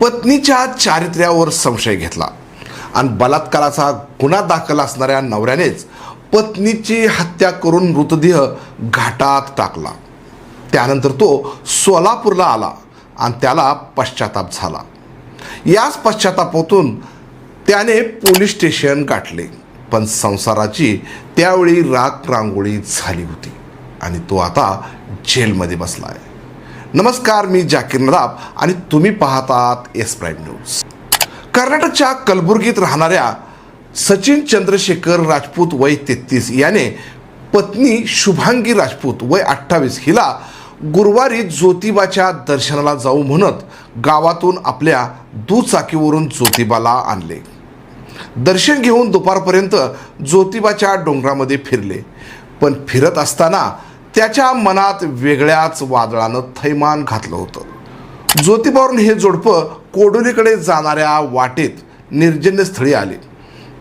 पत्नीच्या चारित्र्यावर संशय घेतला. आणि बलात्काराचा गुन्हा दाखल असणाऱ्या नवऱ्यानेच पत्नीची हत्या करून मृतदेह घाटात टाकला. त्यानंतर तो सोलापूरला आला आणि त्याला पश्चाताप झाला. याच पश्चातापातून त्याने पोलीस स्टेशन गाठले. पण संसाराची त्यावेळी राग रांगोळी झाली होती आणि तो आता जेलमध्ये बसला आहे नमस्कार मी जाकीर नदाब आणि तुम्ही पाहतात एस प्राईम न्यूज. कर्नाटकच्या कलबुर्गीत राहणाऱ्या सचिन चंद्रशेखर राजपूत वय तेहतीस याने पत्नी शुभांगी राजपूत वय अठ्ठावीस हिला गुरुवारी ज्योतिबाच्या दर्शनाला जाऊ म्हणत गावातून आपल्या दुचाकीवरून ज्योतिबाला आणले. दर्शन घेऊन दुपारपर्यंत ज्योतिबाच्या डोंगरामध्ये फिरले. पण फिरत असताना त्याच्या मनात वेगळ्याच वादळानं थैमान घातलं होतं. ज्योतिबावरून हे जोडपं कोडोलीकडे जाणाऱ्या वाटेत निर्जन्यस्थळी आले.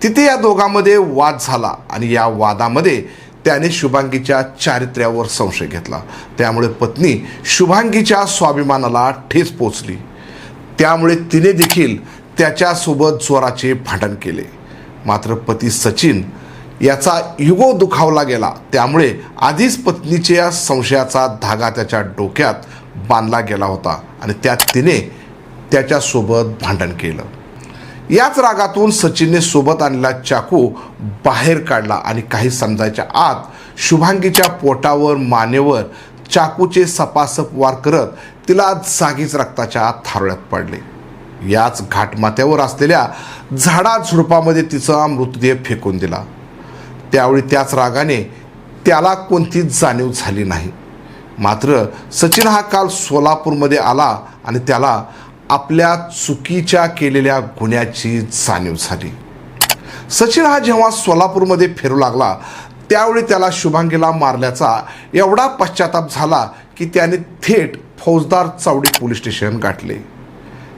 तिथे या दोघांमध्ये वाद झाला आणि या वादामध्ये त्याने शुभांगीच्या चारित्र्यावर संशय घेतला. त्यामुळे पत्नी शुभांगीच्या स्वाभिमानाला ठेच पोचली त्यामुळे तिने देखील त्याच्यासोबत जोराचे भांडण केले. मात्र पती सचिन याचा युगो दुखावला गेला. त्यामुळे आधीच पत्नीच्या संशयाचा धागा त्याच्या डोक्यात बांधला गेला होता आणि त्यात तिने त्याच्यासोबत भांडण केलं. याच रागातून सचिनने सोबत आणलेला चाकू बाहेर काढला आणि काही समजायच्या आत शुभांगीच्या पोटावर मानेवर चाकूचे सपासप वार करत तिला जागीच रक्ताच्या थारोळ्यात पडले. याच घाटमाथ्यावर असलेल्या झाडा झुडपामध्ये तिचा मृतदेह फेकून दिला. त्यावेळी त्याच रागाने त्याला कोणतीच जाणीव झाली नाही. मात्र सचिन हा काल सोलापूरमध्ये आला आणि त्याला आपल्या चुकीच्या केलेल्या गुन्ह्याची जाणीव झाली. सचिन हा जेव्हा सोलापूरमध्ये फिरू लागला त्यावेळी त्याला शुभांगीला मारल्याचा एवढा पश्चाताप झाला की त्याने थेट फौजदार चावडी पोलीस स्टेशन गाठले.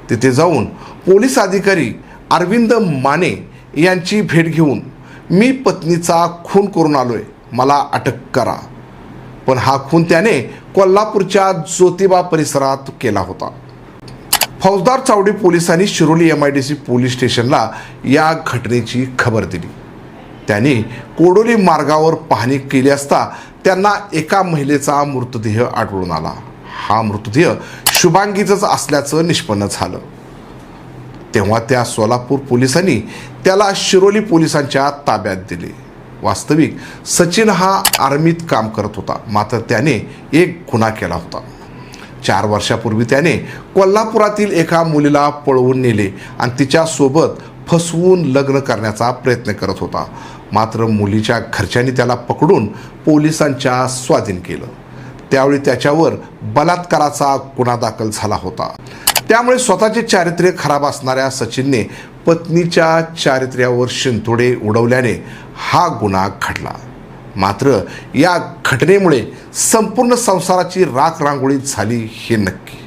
तिथे जाऊन पोलीस अधिकारी अरविंद माने यांची भेट घेऊन मी पत्नीचा खून करून आलो आहे मला अटक करा. पण हा खून त्याने कोल्हापूरच्या ज्योतिबा परिसरात केला होता. फौजदार चावडी पोलिसांनी Shiroli M I D C police स्टेशनला या घटनेची खबर दिली. त्यांनी कोडोली मार्गावर पाहणी केली असता त्यांना एका महिलेचा मृतदेह आढळून आला. हा मृतदेह शुभांगीचाच असल्याचं निष्पन्न झालं. तेव्हा त्या सोलापूर पोलिसांनी त्याला शिरोली पोलिसांच्या ताब्यात दिले. वास्तविक सचिन हा आर्मीत काम करत होता. मात्र त्याने एक गुन्हा केला होता. चार वर्षापूर्वी त्याने कोल्हापुरातील एका मुलीला पळवून नेले आणि तिच्यासोबत फसवून लग्न करण्याचा प्रयत्न करत होता. मात्र मुलीच्या घरच्यांनी त्याला पकडून पोलिसांच्या स्वाधीन केलं. त्यावेळी त्याच्यावर बलात्काराचा गुन्हा दाखल झाला होता. त्यामुळे स्वतःचे चारित्र्य खराब असणाऱ्या सचिनने पत्नीच्या चारित्र्यावर शिंतोडे उडवल्याने हा गुन्हा घडला. मात्र या घटनेमुळे संपूर्ण संसाराची राख रांगोळी झाली हे नक्की.